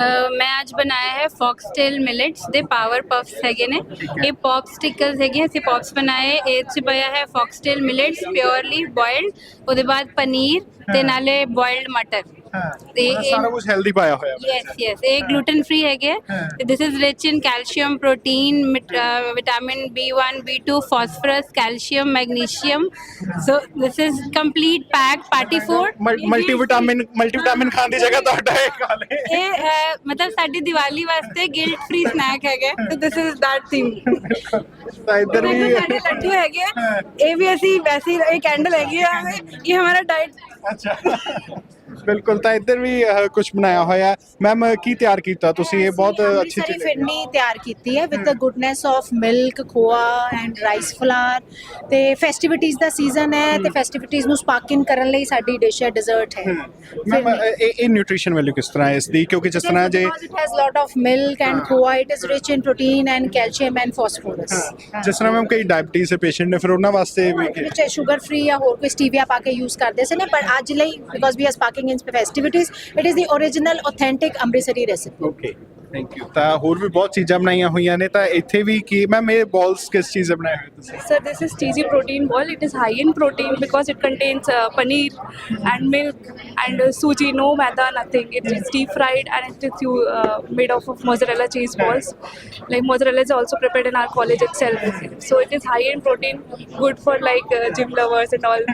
ਹੋ ਮੈਂ ਅੱਜ ਬਣਾਇਆ ਹੈ ਫੌਕਸਟੇਲ ਮਿਲਟਸ ਦੇ ਪਾਵਰ ਪਫਸ ਹੈਗੇ ਨੇ। ਇਹ ਪੌਪ ਸਟਿਕਰਸ ਹੈਗੇ ਅਸੀਂ ਪੌਪਸ ਬਣਾਏ। ਇਹ 'ਚ ਪਿਆ ਹੈ ਫੌਕਸਟੇਲ ਮਿਲਟਸ ਪਿਓਰਲੀ ਬੋਇਲਡ ਉਹਦੇ ਬਾਅਦ ਪਨੀਰ ਤੇ ਨਾਲੇ ਬੋਇਲਡ ਮਟਰ ਤੇ ਇਹ ਸਾਰਾ ਕੁਝ ਹੈਲਦੀ ਪਾਇਆ ਹੋਇਆ ਹੈ ਯੈਸ ਯੈਸ ਇਹ ਗਲੂਟਨ ਫ੍ਰੀ ਹੈਗੇ this is rich in calcium protein vitamin B1 B2 phosphorus calcium magnesium so this is complete pack party food multivitamin multivitamin ਖਾਣ ਦੀ ਜਗ੍ਹਾ ਤੁਹਾਡਾ ਇਹ ਖਾ ਲੇ ਇਹ ਅਹ, ਮਤਲਬ ਸਾਡੀ ਦੀਵਾਲੀ ਵਾਸਤੇ ਗਿਲਟ ਫ੍ਰੀ ਸਨੈਕ ਹੈਗਾ ਤੇ ਦਿਸ ਇਜ਼ ਦੈਟ ਥਿੰਗ ਤਾਂ ਇੱਧਰ ਵੀ ਸਾਡੇ ਲੱਡੂ ਹੈਗੇ ਆ, ਇਹ ਵੀ ਅਸੀਂ ਵੈਸੇ ਹੀ ਇਹ ਕੈਂਡਲ ਹੈਗੀ ਆ ਇਹ ਹਮਾਰਾ ਡਾਈਟ ਅੱਛਾ ਬਿਲਕੁਲ ਤਾਂ ਇੱਧਰ ਵੀ ਕੁਝ ਬਣਾਇਆ ਹੋਇਆ। ਮੈਮ ਕੀ ਤਿਆਰ ਕੀਤਾ ਤੁਸੀਂ? ਇਹ ਬਹੁਤ ਅੱਛੀ ਚੀਜ਼ ਫਿਰਨੀ ਤਿਆਰ ਕੀਤੀ ਹੈ with the goodness of milk khoa and rice flour ਤੇ ਫੈਸਟੀਵਿਟੀਜ਼ ਦਾ ਸੀਜ਼ਨ ਹੈ ਤੇ ਫੈਸਟੀਵਿਟੀਜ਼ ਨੂੰ ਸਪਾਰਕਿੰਗ ਕਰਨ ਲਈ ਸਾਡੀ ਡਿਸ਼ ਹੈ ਡਿਜ਼ਰਟ ਹੈ। ਮੈਮ ਇਹ ਇਹ ਨਿਊਟ੍ਰੀਸ਼ਨ ਵੈਲਿਊ ਕਿਸ ਤਰ੍ਹਾਂ ਹੈ ਇਸ ਦੀ ਕਿਉਂਕਿ ਜਿਸ ਤਰ੍ਹਾਂ ਜੇ it has lot of milk and khoa it is rich in protein and calcium and phosphorus ਜਿਸ ਤਰ੍ਹਾਂ ਮੈਮ ਕਈ ਡਾਇਬੀਟੀਜ਼ ਦੇ ਪੇਸ਼ੈਂਟ ਨੇ ਫਿਰ ਉਹਨਾਂ ਵਾਸਤੇ ਵੀ ਕੀ- ਵਿੱਚ ਸ਼ੂਗਰ ਫ੍ਰੀ ਜਾਂ ਹੋਰ ਕੋਈ ਸਟੀਵੀਆ ਪਾ ਕੇ ਯੂਜ਼ ਕਰਦੇ ਸੀ ਨੇ ਪਰ ਅੱਜ ਲਈ because we are working in festivities. It is the original, authentic Amritsari recipe. Okay. Thank you ਤਾਂ ਹੋਰ ਵੀ ਬਹੁਤ ਚੀਜ਼ਾਂ ਬਣਾਈਆਂ ਹੋਈਆਂ ਨੇ ਤਾਂ ਇੱਥੇ ਵੀ ਕੀ ਮੈਮ ਇਹ ਬਾਲਸ ਕਿਸ ਚੀਜ਼ ਦੇ ਬਣਾਏ ਹੋਏ ਤੁਸੀਂ Sir, this is cheesy protein ball. It is high in protein because it contains uh, paneer and milk and uh, suji, no maida, nothing. It is deep fried and it is you, uh, made off of mozzarella cheese balls. Like mozzarella is also prepared in our college itself. So it is high in protein, good for like uh, gym lovers and all,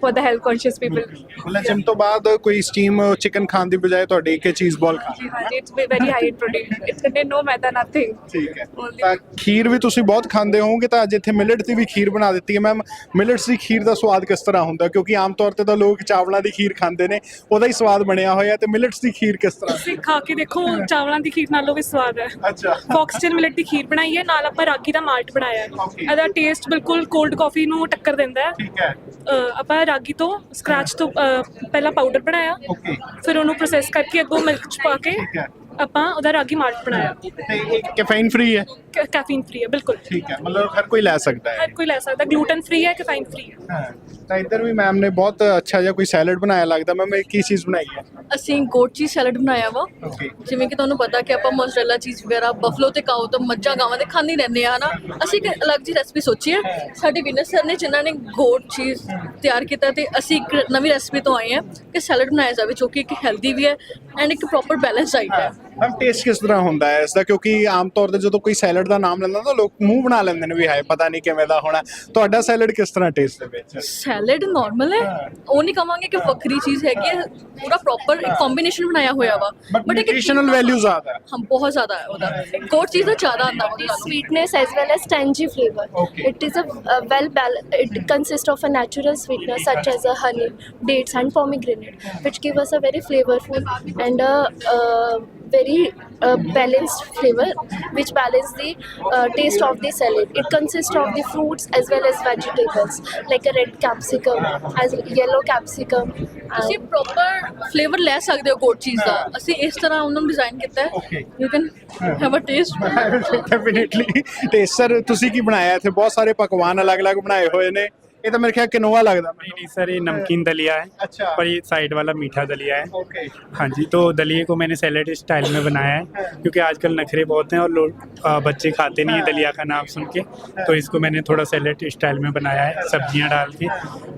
for the health conscious people. ਮਤਲਬ gym ਤੋਂ ਬਾਅਦ ਕੋਈ steam chicken ਖਾਣ ਦੀ ਬਜਾਏ ਤੁਹਾਡੇ ਇੱਕ ਚੀਜ਼ ਬਾਲ ਖਾ Yes, It's very high in protein. ਠੀਕ ਹੈ। ਤਾਂ ਖੀਰ ਵੀ ਤੁਸੀਂ ਬਹੁਤ ਖਾਂਦੇ ਹੋਵੋਗੇ ਤਾਂ ਅੱਜ ਇੱਥੇ ਮਿਲਟ ਦੀ ਵੀ ਖੀਰ ਬਣਾ ਦਿੱਤੀ ਹੈ। ਮੈਮ ਮਿਲਟਸ ਦੀ ਖੀਰ ਦਾ ਸਵਾਦ ਕਿਸ ਤਰ੍ਹਾਂ ਹੁੰਦਾ? ਕਿਉਂਕਿ ਆਮ ਤੌਰ ਤੇ ਤਾਂ ਲੋਕ ਚਾਵਲਾਂ ਦੀ ਖੀਰ ਖਾਂਦੇ ਨੇ ਉਹਦਾ ਹੀ ਸਵਾਦ ਬਣਿਆ ਹੋਇਆ। ਤੇ ਮਿਲਟਸ ਦੀ ਖੀਰ ਕਿਸ ਤਰ੍ਹਾਂ? ਤੁਸੀਂ ਖਾ ਕੇ ਦੇਖੋ ਚਾਵਲਾਂ ਦੀ ਖੀਰ ਨਾਲੋਂ ਵੀ ਸਵਾਦ ਹੈ। ਅੱਛਾ। ਫੌਕਸਟੇਲ ਮਿਲਟ ਦੀ ਖੀਰ ਬਣਾਈ ਹੈ ਨਾਲ ਆਪਾਂ ਰਾਗੀ ਦਾ ਮਾਲਟ ਬਣਾਇਆ ਹੈ. ਇਹਦਾ ਟੇਸਟ ਬਿਲਕੁਲ ਕੋਲਡ ਕਾਫੀ ਨੂੰ ਟੱਕਰ ਦਿੰਦਾ ਹੈ। ਠੀਕ ਹੈ। ਅ, ਆਪਾਂ ਰਾਗੀ ਤੋਂ ਸਕ੍ਰੈਚ ਤੋਂ ਪਹਿਲਾਂ ਪਾਊਡਰ ਬਣਾਇਆ। ਓਕੇ ਫਿਰ ਉਹਨੂੰ ਪ੍ਰੋਸੈਸ ਕਰਕੇ ਅੱਗੋਂ ਮਿਲਕ ਚ ਪਾ ਕੇ ਠੀਕ ਹੈ। ਆਪਾਂ ਉਹਦਾ ਰਾਗੀ ਮਾਲਟ ਬਣਾਇਆ। ਤੇ ਇਹ ਕੈਫੀਨ ਫ੍ਰੀ ਹੈ? ਕੈਫੀਨ ਫ੍ਰੀ ਹੈ ਬਿਲਕੁਲ। ਠੀਕ ਹੈ ਮਤਲਬ ਹਰ ਕੋਈ ਲੈ ਸਕਦਾ ਹੈ। ਹਰ ਕੋਈ ਲੈ ਸਕਦਾ ਗਲੂਟਨ ਫ੍ਰੀ ਹੈ ਕੈਫੀਨ ਫ੍ਰੀ ਹੈ। ਹਾਂ। ਤਾਂ ਇੱਧਰ ਵੀ ਮੈਮ ਨੇ ਬਹੁਤ ਅੱਛਾ ਜਿਹਾ ਕੋਈ ਸੈਲਡ ਬਣਾਇਆ ਲੱਗਦਾ ਮੈਮ ਇਹ ਕੀ ਚੀਜ਼ ਬਣਾਈ ਹੈ? ਅਸੀਂ ਗੋਟ ਚੀਜ਼ ਸੈਲਡ ਬਣਾਇਆ ਵਾ। ਓਕੇ ਜਿਵੇਂ ਕਿ ਤੁਹਾਨੂੰ ਪਤਾ ਕਿ ਆਪਾਂ ਮੋਜ਼ਰੇਲਾ ਚੀਜ਼ ਵਗੈਰਾ ਬਫਲੋ ਤੇ ਕਾਓ ਤੋਂ ਮੱਝਾਂ ਗਾਵਾਂ ਦੇ ਖਾਂਦੇ ਰਹਿੰਦੇ ਆ ਹਨਾ? ਅਸੀਂ ਇੱਕ ਅਲੱਗ ਜਿਹੀ ਰੈਸਪੀ ਸੋਚੀ ਹੈ ਸਾਡੇ ਵਿਨਰ ਸਰ ਨੇ ਜਿਨ੍ਹਾਂ ਨੇ ਗੋਟ ਚੀਜ਼ ਤਿਆਰ ਕੀਤਾ ਤੇ ਅਸੀਂ ਇੱਕ ਨਵੀਂ ਰੈਸਪੀ ਤੋਂ ਆਏ ਹਾਂ ਕਿ ਸੈਲਡ ਬਣਾਇਆ ਜਾਵੇ ਜੋ ਕਿ ਇੱਕ ਹੈਲਦੀ ਵੀ ਹੈ ਐਂਡ ਇੱਕ ਪ੍ਰੋਪਰ ਬੈਲੈਂਸ ਡਾਈਟ ਹੈ। ਮੈਮ ਟੇਸਟ ਕਿਸ ਤਰ੍ਹਾਂ ਹੁੰਦਾ ਹੈ? ਇਸ ਦਾ ਕਿਉਂਕਿ ਆਮ ਤੌਰ ਤੇ ਜਦੋਂ ਕੋਈ ਸੈਲਡ ਦਾ ਨਾਮ ਲੈਂਦਾ ਤਾਂ ਲੋਕ ਮੂੰਹ ਬਣਾ ਲੈਂਦੇ ਨੇ ਵੀ ਹਾਏ ਪਤਾ ਨਹੀਂ ਕਿਵੇਂ ਦਾ ਹੋਣਾ। ਤੁਹਾਡਾ ਸੈਲਡ ਕਿਸ ਤਰ੍ਹਾਂ ਟੇਸਟ ਦੇ ਵਿੱਚ? ਸੈਲਡ ਨਾਰਮਲ ਹੈ। ਉਹ ਨਹੀਂ ਕਵਾਂਗੇ ਕਿ ਵੱਖਰੀ ਚੀਜ਼ ਹੈਗੀ ਹੈ। ਪੂਰਾ ਪ੍ਰੋਪਰ ਇੱਕ ਕੰਬੀਨੇਸ਼ਨ ਬਣਾਇਆ ਹੋਇਆ ਵਾ। ਬਟ ਇੱਕ ਨਿਊਟ੍ਰੀਸ਼ਨਲ ਵੈਲਿਊ ਜ਼ਿਆਦਾ ਹੈ। ਹਾਂ ਬਹੁਤ ਜ਼ਿਆਦਾ ਹੈ ਉਹਦਾ। ਗੋਟ ਚੀਜ਼ ਦਾ ਜ਼ਿਆਦਾ ਆਉਂਦਾ ਉਹਦੇ ਨਾਲ sweetness as well as tangy flavor. Okay. It is a, a well balanced. It consists of a natural sweetener such as a honey, dates, and pomegranate, which give us a very flavorful and a, uh very uh, balanced flavor, which balance the uh, taste of the salad. It consists of the fruits as well as vegetables, like a red capsicum, as yellow capsicum. ਤੁਸੀਂ Uh, proper flavour ਲੈ ਸਕਦੇ ਹੋ goat ਚੀਜ਼ ਦਾ ਅਸੀਂ ਇਸ ਤਰ੍ਹਾਂ ਉਹਨਾਂ ਨੂੰ ਡਿਜ਼ਾਈਨ ਕੀਤਾ ਹੈ. You can have a taste definitely ਤੇ ਸਰ ਤੁਸੀਂ ਕੀ ਬਣਾਇਆ ਇੱਥੇ ਬਹੁਤ ਸਾਰੇ ਪਕਵਾਨ ਅਲੱਗ-ਅਲੱਗ ਬਣਾਏ ਹੋਏ ਨੇ ਇਹ ਤਾਂ ਮੇਰੇ ਖਿਆਲ ਕਿਨੋਆ ਲੱਗਦਾ नहीं नहीं सर ये नमकीन दलिया है अच्छा पर ये साइड वाला मीठा दलिया है ओके हाँ जी तो दलिए को मैंने सैलेड स्टाइल में बनाया है क्योंकि आजकल नखरे बहुत हैं और लोग आ, बच्चे खाते नहीं है दलिया का नाम सुन के तो इसको मैंने थोड़ा सैलेड स्टाइल में बनाया है सब्जियां डाल के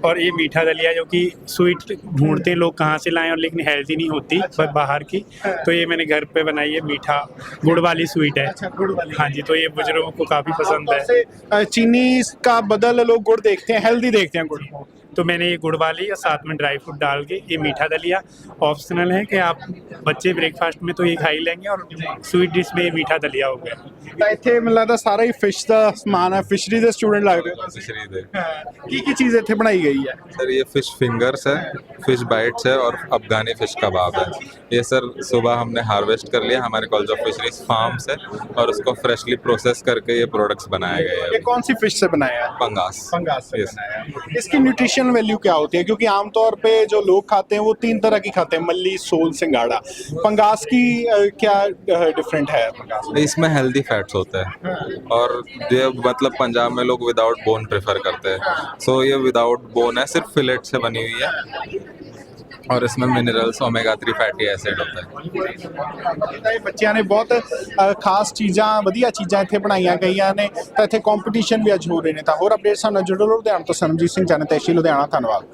और ये मीठा दलिया जो कि स्वीट ढूंढते हैं लोग कहाँ से लाएं और लेकिन हेल्दी नहीं होती पर बाहर की तो ये मैंने घर पे बनाई है मीठा गुड़ वाली स्वीट है अच्छा गुड़ वाली हाँ जी तो ये बुजुर्गों को काफ़ी पसंद है से अ, चीनी का बदल लोग गुड़ देखते हैं हेल्दी देखते हैं गुड़ को तो मैंने ये गुड़ वाली और साथ में ड्राई फ्रूट डाल के ये मीठा दलिया। ऑप्शनल है कि आप बच्चे ब्रेकफास्ट में तो ये खा ही लेंगे और स्वीट डिश में ये मीठा दलिया हो गया। ਤਾਂ ਇੱਥੇ ਮੈਨੂੰ ਲੱਗਦਾ ਸਾਰਾ सर ये फ़िश फिंगर्स है फ़िश बाइट्स है और अफगानी फ़िश कबाब है। ये सर सुबह हमने हार्वेस्ट कर लिया हमारे कॉलेज ऑफ़ फिशरीज फार्म है और उसको फ्रेशली प्रोसेस करके ये प्रोडक्ट्स बनाए गए है। हैं कौन सी फ़िश से बनाया है? पंगास पंगास से बनाया इसकी न्यूट्रिशन वैल्यू क्या होती है? क्योंकि आमतौर पे जो लोग खाते हैं, वो तीन तरह की खाते हैं, मल्ली, सोल, सिंगाड़ा। पंगास की क्या डिफरेंट है इसमें हेल्दी फैट्स होते हैं। और ये मतलब पंजाब में लोग विदाउट बोन प्रेफर करते हैं। सो ये विदाउट बोन है, सिर्फ़ फिलेट से बनी हुई है। और इसमें minerals omega three fatty acid होता है ਤਾਂ ਇਹ ਬੱਚਿਆਂ ਨੇ ਬਹੁਤ ਅ, ਖਾਸ ਚੀਜ਼ਾਂ ਵਧੀਆ ਚੀਜ਼ਾਂ ਇੱਥੇ ਬਣਾਈਆਂ ਗਈਆਂ ਨੇ ਤਾਂ ਇੱਥੇ ਕੰਪੀਟੀਸ਼ਨ ਵੀ ਅੱਜ ਹੋ ਰਹੇ ਨੇ ਤਾਂ ਹੋਰ ਅਪਡੇਟਸ ਸਾਨੂੰ ਜੁੜੋ ਲੁਧਿਆਣਾ ਤੋਂ ਸਰਮਜੀਤ ਸਿੰਘ ਜਨਤੇਸ਼ੀ ਲੁਧਿਆਣਾ ਧੰਨਵਾਦ